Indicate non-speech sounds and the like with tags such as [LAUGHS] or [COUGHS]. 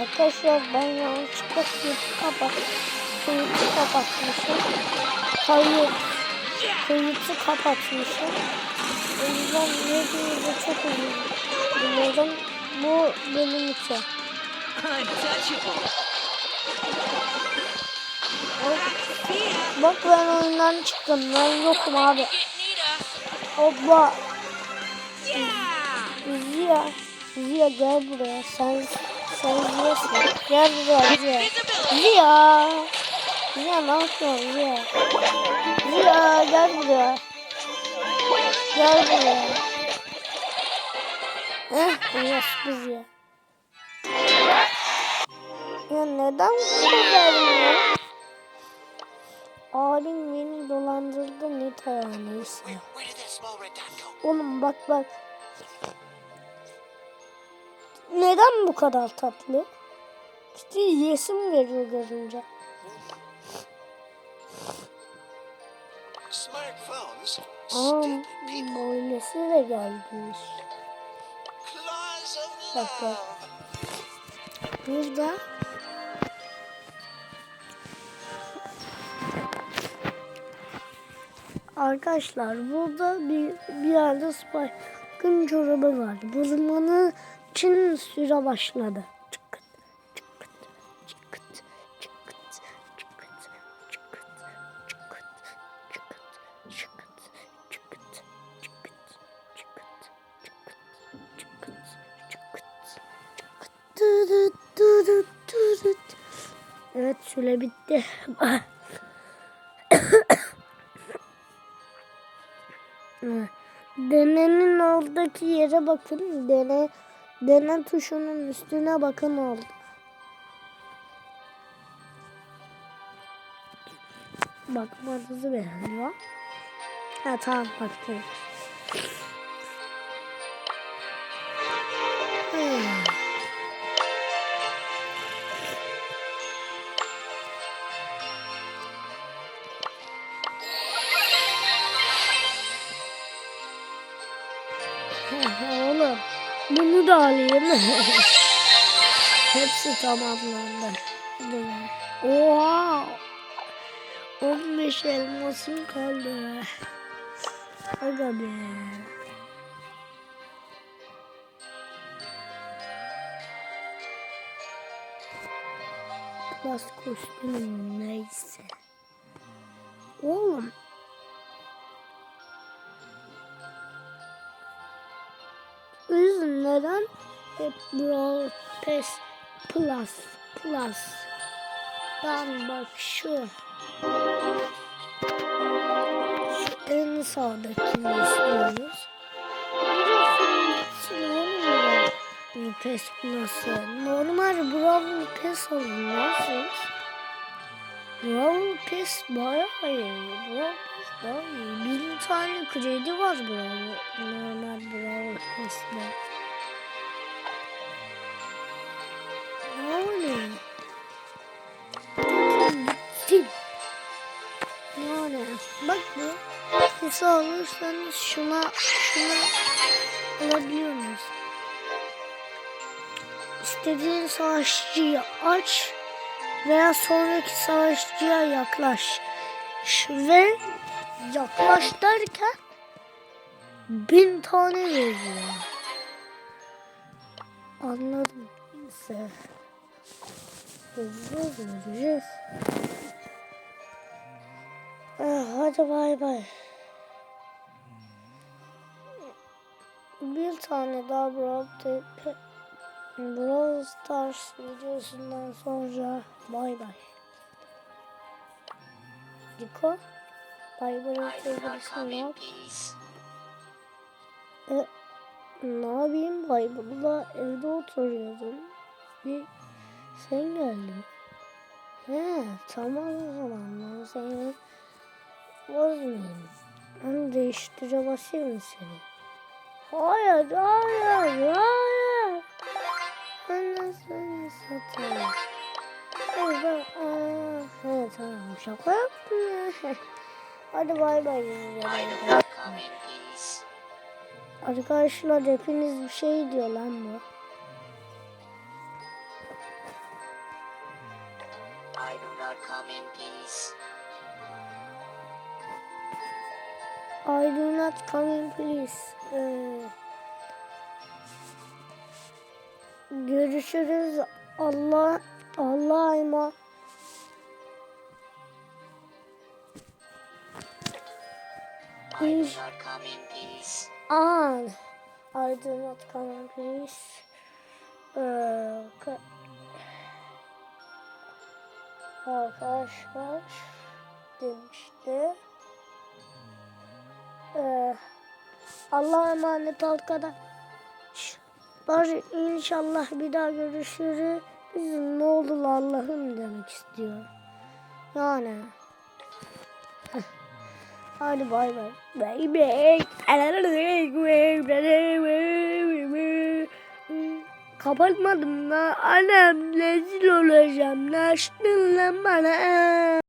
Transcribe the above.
Arkadaşlar ben yanlışlıkla kayıtı kapat. Kayıtı kapatmışım. Kayıt. Kayıtı kapatmışım. O yüzden hepinize çok özür diliyorum. Bu benim için. Bak ben oyundan çıktım. Ben yokum abi. Yeah. Ziya. Ziya gel buraya. Sen sen biliyorsun. Gel buraya Ziya. Ziya. Ziya ne yapıyorsun Ziya? Ziya gel buraya. Gel buraya. Heh biliyorsun Ziya. Ya neden bunu vermiyor? Alim beni dolandırdı ne tarağı neyse. Oğlum bak bak. Neden bu kadar tatlı? İşte yesim geliyor görünce. Aa, böylesi de gelmiş. Bak bak. Burada Arkadaşlar burada bir, bir yerde Spike'ın çorabı var. Bulmanı için süre başladı. Çıkıt, çıkıt, çıkıt, çıkıt, çıkıt, çıkıt, çıkıt, çıkıt, çıkıt, çıkıt, çıkıt, çıkıt, çıkıt, Dırıt, dırıt, dırıt. Evet süre bitti. [COUGHS] Denenin oradaki yere bakın. Dene, dene tuşunun üstüne bakın oldu. Bakmanızı beğeniyor. Ha tamam baktım. Alayım. [LAUGHS] Hepsi tamamlandı. Oha. 15 elmasım kaldı. Aga be. Plus kostümüm neyse. Oğlum Brawl Pass Plus Plus. Ben bak şu. Şu en sağdakini istiyoruz. Bu Pass Plus'ı. Normal Brawl Pass siz Brawl Pass bayağı iyi Brawl Pass bayağı iyi. Bin tane kredi var Brawl Normal Sesi alırsanız şuna şuna alabiliyorsunuz. İstediğin savaşçıyı aç veya sonraki savaşçıya yaklaş. Ve yaklaş derken bin tane veriyor. Anladım. Neyse. Göreceğiz, göreceğiz. Ah, hadi bay bay. Bir tane daha Brawl, Brawl Stars videosundan sonra bay bay. Diko, bay bay'ın sevgilisi ne yap? E, ne yapayım Baybur'la evde oturuyordum. Bir sen geldin. He tamam o zaman ben seni bozmayayım. Ben değiştire basayım seni. Hayır hayır hayır. Seni satayım. Hayır tamam şaka yaptım ya. [LAUGHS] Hadi bay bay. Arkadaşlar hepiniz bir şey diyor lan bu. I do not come in peace. I do not come in please. Ee, görüşürüz. Allah Allah'a emanet. I do İnş- not come in peace. An. I do not come in please. Ee, ka- arkadaşlar demişti. Ee, Allah'a emanet arkadaş. Bari inşallah bir daha görüşürüz. Bizim ne olur Allah'ım demek istiyor. Yani. Hadi bay bay. Bay bay. Kapatmadım da annem rezil olacağım. Ne açtın lan bana?